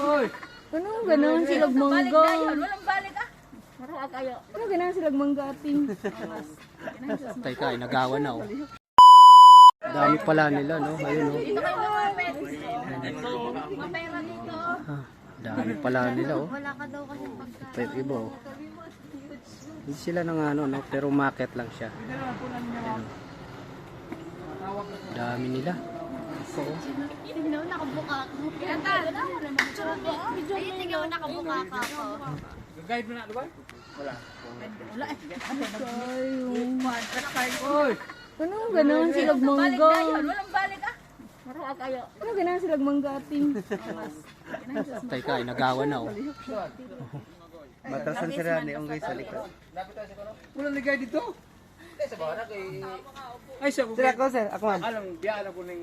Oy! Ano ganun silag mangga? Walang balik ah. Maruha kayo. Ano ganun silag mangga ating? Tay nagawa na oh. Dami pala nila no. Ayun oh. Dito kayo lumapit. Mapera dito. Ah, dami pala nila oh. Wala ka daw kasi pagka. Pero iba oh. Hindi sila nang ano no, pero market lang siya. Dami nila. Ito oh. Tingnan nakabuka. Kinatan. Ayun, tingnan nakabuka ka ako. Guide mo na, di ba? Wala. Wala eh. Ano Oy! Ano ganun silag Balik mangga? na yun. Walang balik ah. Maruha kayo. Ano ganun silag mangga ating? Tay ka, nagawa na oh. Batasan sila ni Ongay sa likod. Wala na guide dito. Ay, sa Sila ko sir, ako man. Alam, biya na ko ng